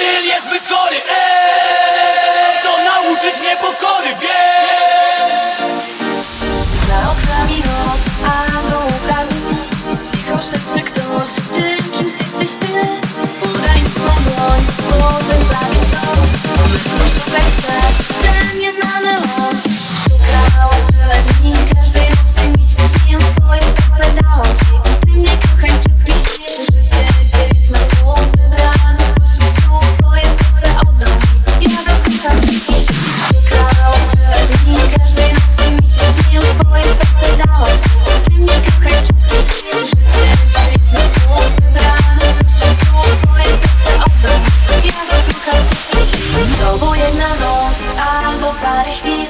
styl jest zbyt chory! jedna noc albo parę chwil.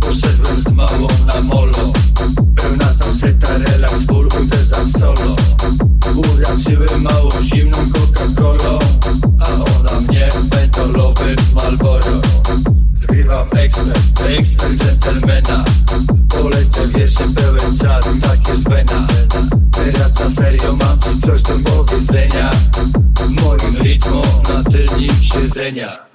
Poszedłem z małą na molo. Pełna sanseta, relaks, ból, uderzam solo. Uraczyłem małą zimną Coca-Colą. A ona mnie mentolowym Malboro Wgrywam ekspert, ekspert dżentelmena Polecę wiersze pełen czadu, tak jest wena. Teraz na serio mam ci coś do powiedzenia. Moim rytmom na tylnik siedzenia.